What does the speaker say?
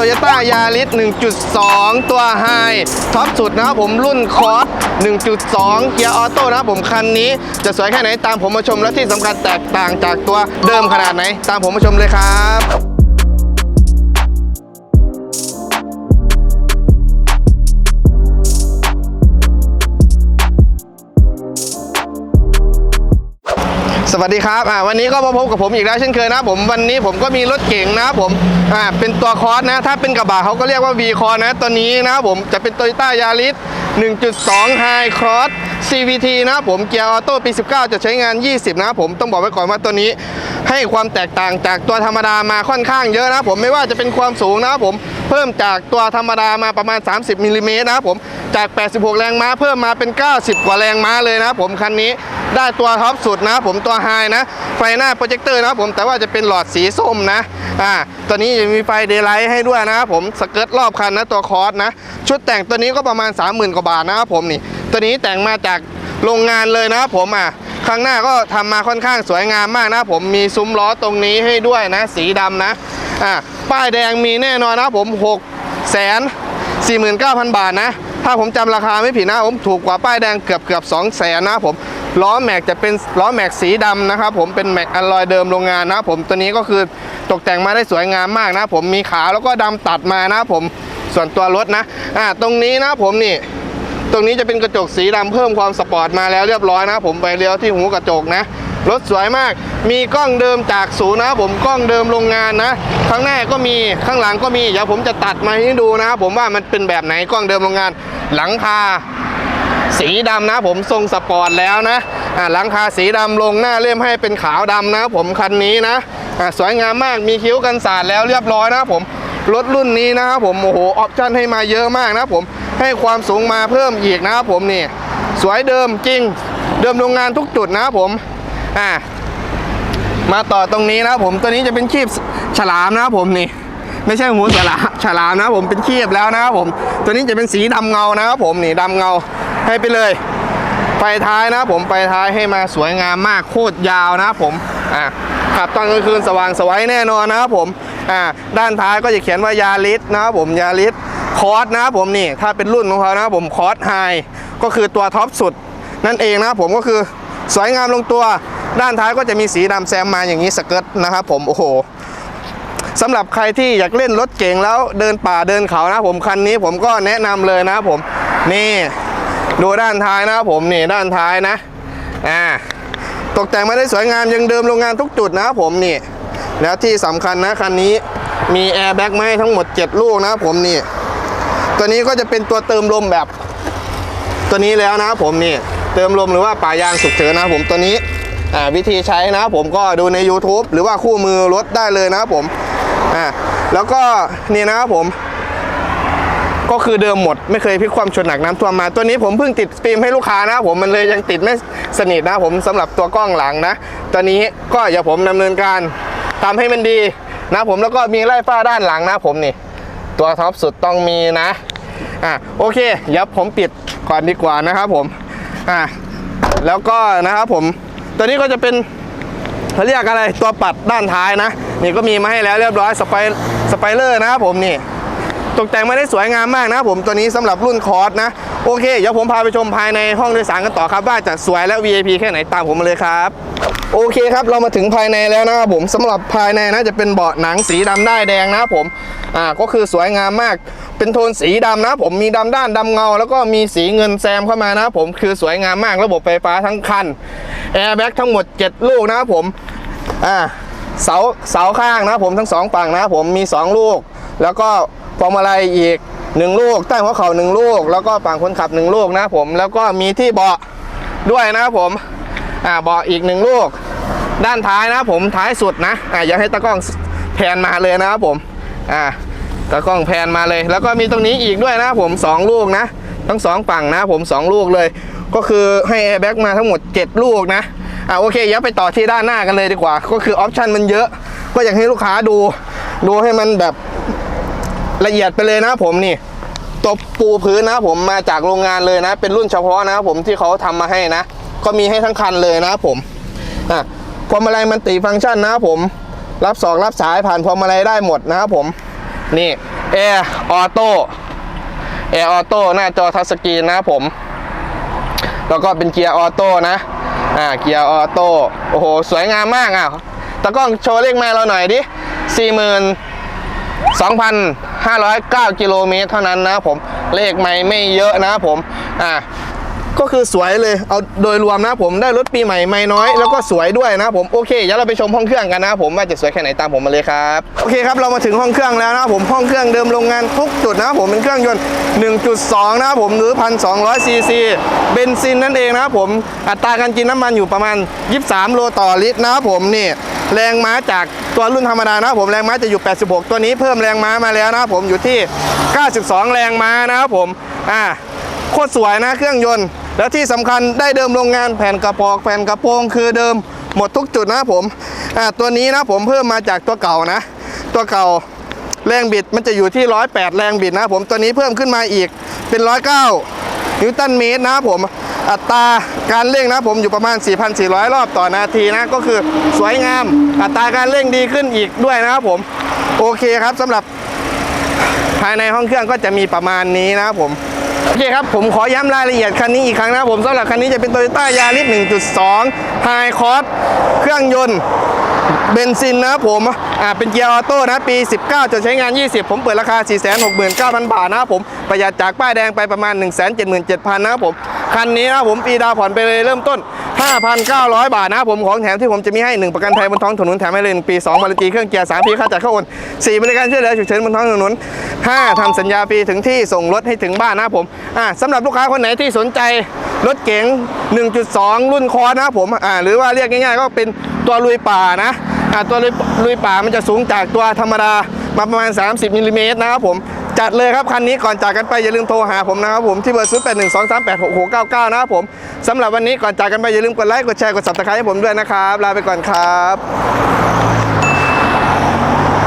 โตโยต้ายาริส1.2 ตัวไฮท็อปสุดนะครับผมรุ่นคอร์ส1.2 เกียร์ออโต้นะครับผมคันนี้จะสวยแค่ไหนตามผมมาชมและที่สำคัญแตกต่างจากตัวเดิมขนาดไหน ตามผมมาชมเลยครับ วัสดีครับอ่าวันนี้ก็มาพบกับผมอีกแล้วเช่นเคยนะผมวันนี้ผมก็มีรถเก๋งนะผมอ่าเป็นตัวคอร์สนะ ถ้าเป็นกระบะเขาก็เรียกว่า V คอร์นะตัวนี้นะผมจะเป็นโตโยต้ายาริส1.2 High Cross CVT นะผมเกียร์ออโต้ปี 19 จะใช้งาน 20 นะผมต้องบอกไว้ก่อนว่าตัวนี้ ให้ความแตกต่างจากตัวธรรมดามาค่อนข้างเยอะนะผมไม่ว่าจะเป็นความสูงนะครับผมเพิ่มจากตัวธรรมดามาประมาณ 30มิลลิเมตรนะครับผมจาก 86 แรงม้าเพิ่มมาเป็น 90 กว่าแรงม้าเลยนะครับผมคันนี้ได้ตัวท็อปสุดนะครับผมตัวไฮนะไฟหน้าโปรเจคเตอร์นะครับผมแต่ว่าจะเป็นหลอดสีส้มนะอ่าตัวนี้จะมีไฟเดย์ไลท์ให้ด้วยนะครับผมสเกิร์ตรอบคันนะตัวคอร์สนะชุดแต่งตัวนี้ก็ประมาณ 30,000 กว่าบาทนะครับผมนี่ตัวนี้แต่งมาจากโรงงานเลยนะครับผมอะ ข้างหน้าก็ทำมาค่อนข้างสวยงามมากนะผมมีซุ้มล้อตรงนี้ให้ด้วยนะ สีดำนะอ่าป้ายแดงมีแน่นอนนะผม6แสน49,000 บาทนะ ถ้าผมจำราคาไม่ผิดนะผมถูกกว่าป้ายแดงเกือบเกือบ2แสนนะผมล้อแม็กจะเป็นล้อแม็กสีดำนะครับผมเป็นแม็กอลลอยเดิมโรงงานนะผมตัวนี้ก็คือตกแต่งมาได้สวยงามมากนะผมมีขาวแล้วก็ดำตัดมานะผมส่วนตัวรถนะอ่าตรงนี้นะผมนี่ ตรงนี้จะเป็นกระจกสีดำเพิ่มความสปอร์ตมาแล้วเรียบร้อยนะผมไปเลี้ยวที่หูกระจกนะรถสวยมาก มีกล้องเดิมจากศูนย์นะผมกล้องเดิมโรงงานนะ ข้างหน้าก็มีข้างหลังก็มีเดี๋ยวผมจะตัดมาให้ดูนะครับผมว่ามันเป็นแบบไหนกล้องเดิมโรงงาน หลังคาสีดำนะผมทรงสปอร์ตแล้วนะหลังคาสีดำลงหน้าเล่มให้เป็นขาวดำนะผมคันนี้นะสวยงามมากมีคิ้วกันสาดแล้วเรียบร้อยนะผมรถรุ่นนี้นะครับผมโอ้โหออปชั่นให้มาเยอะมากนะผม ให้ความสูงมาเพิ่มอีกนะครับผมนี่ สวยเดิมจริง เดิมโรงงานทุกจุดนะครับผมอ่ามาต่อตรงนี้นะครับผมตัวนี้จะเป็นคีบฉลามนะครับผมนี่ ไม่ใช่หูฉลามฉลามนะครับผมเป็นคีบแล้วนะครับผม ตัวนี้จะเป็นสีดำเงานะครับผมนี่ดำเงาให้ไปเลยไฟท้ายนะผมไฟท้ายให้มาสวยงามมากโคตรยาวนะผมอ่าขับตอนกลางคืนสว่างสวัยแน่นอนนะครับผมอ่าด้านท้ายก็จะเขียนว่ายาริสนะครับผมยาริส คอร์สนะครับผมนี่ถ้าเป็นรุ่นของเขานะครับผมคอร์สไฮก็คือตัวท็อปสุด นั่นเองนะครับผมก็คือสวยงามลงตัวด้านท้ายก็จะมีสีดำแซมมาอย่างนี้สเกิร์ตนะครับผมโอ้โหสำหรับใครที่อยากเล่นรถเก่งแล้วเดินป่าเดินเขานะผมคันนี้ผมก็แนะนำเลยนะผมนี่ดูด้านท้ายนะครับผมนี่ด้านท้ายนะอ่าตกแต่งมาได้สวยงามยังเดิมโรงงานทุกจุดนะครับผมนี่แล้วที่สำคัญนะคันนี้มีแอร์แบ็กมาให้ทั้งหมด 7 ลูกนะครับผมนี่ ตัวนี้ก็จะเป็นตัวเติมลมแบบ ตัวนี้แล้วนะครับผมนี่เติมลมหรือว่าป่ายางฉุกเฉินนะครับผมตัวนี้อ่าวิธีใช้นะครับผมก็ดูใน YouTube หรือว่าคู่มือรถได้เลยนะครับผมอ่าแล้วก็นี่นะครับผมก็คือเดิมหมดไม่เคยพลิกความชนหนักน้ำท่วมมา ตัวนี้ผมเพิ่งติดฟิล์มให้ลูกค้านะครับผมมันเลยยังติดไม่สนิทนะครับผมสำหรับตัวกล้องหลังนะตัวนี้ก็อย่าผมดำเนินการทำให้มันดีนะครับผมแล้วก็มีไล่ฟ้าด้านหลังนะผมนี่ ตัวท็อปสุดต้องมีนะอะโอเคเดี๋ยวผมปิดก่อนดีกว่านะครับผมอะแล้วก็นะครับผมตัวนี้ก็จะเป็นเขาเรียกอะไรตัวปัดด้านท้ายนะ นี่ก็มีมาให้แล้วเรียบร้อยสไปสไปเลอร์นะครับผมนี่ ตกแต่งมาได้สวยงามมากนะผมตัวนี้สำหรับรุ่นคอร์สนะโอเคเดี๋ยวผมพาไปชมภายในห้องโดยสารกันต่อครับว่าจะสวยและ VIP แค่ไหนตามผมมาเลยครับโอเคครับเรามาถึงภายในแล้วนะครับผมสำหรับภายในนะจะเป็นเบาะหนังสีดำได้แดงนะครับผมอ่าก็คือสวยงามมากเป็นโทนสีดำนะผมมีดำด้านดำเงา แล้วก็มีสีเงินแซมเข้ามานะผมคือสวยงามมากระบบไฟฟ้าทั้งคันแอร์แบ็กทั้งหมด 7 ลูกนะผมอ่าเสาเสาข้างนะผมทั้งสองฝั่งนะผมมี 2 ลูก แล้วก็พวงมาลัยอีก1ลูกใต้หัวเข่า1ลูก แล้วก็ฝั่งคนขับ1ลูกนะผมแล้วก็มีที่เบาะด้วยนะครับผมอ่าเบาะอีก1ลูก ด้านท้ายนะผมท้ายสุดนะอ่าอยากให้ตากล้องแพนมาเลยนะครับผมอ่าตากล้องแพนมาเลย แล้วก็มีตรงนี้อีกด้วยนะผมสองลูกนะ ทั้งสองฝั่งนะผมสองลูกเลย ก็คือให้แอร์แบ็กมาทั้งหมด 7 ลูกนะอ่าโอเคเดี๋ยไปต่อที่ด้านหน้ากันเลยดีกว่า ก็คือออปชันมันเยอะ ก็อยากให้ลูกค้าดู ดูให้มันแบบ ละเอียดไปเลยนะผมนี่ตัวปูพื้นนะผมมาจากโรงงานเลยนะ เป็นรุ่นเฉพาะนะผมที่เขาทำมาให้นะ ก็มีให้ทั้งคันเลยนะผมอะพวงมาลัยมันติฟังก์ชันนะผม รับสอกรับสายผ่านพวงมาลัยได้หมดนะครับผมนี่แอร์ออโต้แอร์ออโต้หน้าจอทัชสกรีนนะครับผม แล้วก็เป็นเกียร์ออโต้นะอ่าเกียร์ออโต้โอ้โห สวยงามมากอะตะกล้องโชว์เลขไม้เราหน่อยดิสี่หมื่นสองพัน ห้าร้อยเก้ากิโลเมตรเท่านั้นนะผมเลขไม่ไม่เยอะนะผมอ่าก็คือสวยเลย เอาโดยรวมนะผมได้รถปีใหม่ไม่น้อย แล้วก็สวยด้วยนะผมโอเคเดี๋ยวเราไปชมห้องเครื่องกันนะผมว่าจะสวยแค่ไหนตามผมมาเลยครับโอเคครับเรามาถึงห้องเครื่องแล้วนะผมห้องเครื่องเดิมโรงงานทุกจุดนะผมเป็นเครื่องยนต์ 1.2 นะครับผมหรือ 1,200 ซีซีเบนซินนั่นเองนะผมอัตราการกินน้ำมันอยู่ประมาณ 23 โลต่อลิตรนะผมนี่ แรงม้าจากตัวรุ่นธรรมดานะผมแรงม้าจะอยู่ 86 ตัวนี้เพิ่มแรงม้ามาแล้วนะผมอยู่ที่ 92 แรงม้านะครับผมอ่าโคตรสวยนะเครื่องยนต์ แล้วที่สำคัญได้เดิมโรงงานแผ่นกระปอกแผ่นกระโปรงคือเดิมหมดทุกจุดนะผมอ่าตัวนี้นะผมเพิ่มมาจากตัวเก่านะ ตัวเก่าแรงบิดมันจะอยู่ที่ 108 แรงบิดนะผมตัวนี้เพิ่มขึ้นมาอีกเป็น 109 นิวตันเมตรนะผม อัตราการเร่งนะผมอยู่ประมาณ 4,400 รอบต่อนาทีนะ ก็คือสวยงาม อัตราการเร่งดีขึ้นอีกด้วยนะครับผม โอเคครับสำหรับภายในห้องเครื่องก็จะมีประมาณนี้นะครับผมโอเคครับ ผมขอย้ำรายละเอียดคันนี้อีกครั้งนะครับผมสำหรับคันนี้จะเป็น Toyota Yaris 1.2 High Cross เครื่องยนต์ เบนซินนะผมอ่าเป็นเกียร์ออโต้นะปี 19 จนใช้งาน 20 ผมเปิดราคา 469,000 บาทนะผมประหยัดจากป้ายแดงไปประมาณ 177,000นะครับผมคันนี้นะผมปีดาวผ่อนไปเลยเริ่มต้น 5,900 บาทนะผมของแถมที่ผมจะมีให้ 1 ประกันภัยบนท้องถนนแถมให้เลย1ปี 2บริการเครื่องเกียร์3ปีค่าจัดเข้าโอน4บริการช่วยเหลือฉุกเฉินบนท้องถนน 5ทำสัญญาฟรีถึงที่ส่งรถให้ถึงบ้านนะผมอ่าสำหรับลูกค้าคนไหนที่สนใจรถเก๋ง 1.2 รุ่นคอร์นะผมอ่าหรือว่าเรียกง่ายๆ ก็เป็น ตัวลุยป่านะตัวลุยลุยป่ามันจะสูงจากตัวธรรมดามาประมาณ 30มิลลิเมตรนะครับผมจัดเลยครับคันนี้ก่อนจากกันไปอย่าลืมโทรหาผมนะครับผมที่เบอร์ซื้อแปดหนึ่งสองสามแปดหกหกเก้าเก้านะครับผมสำหรับวันนี้ก่อนจากกันไปอย่าลืมกดไลค์กดแชร์กดซับสไคร้ให้ผมด้วยนะครับลาไปก่อนครับ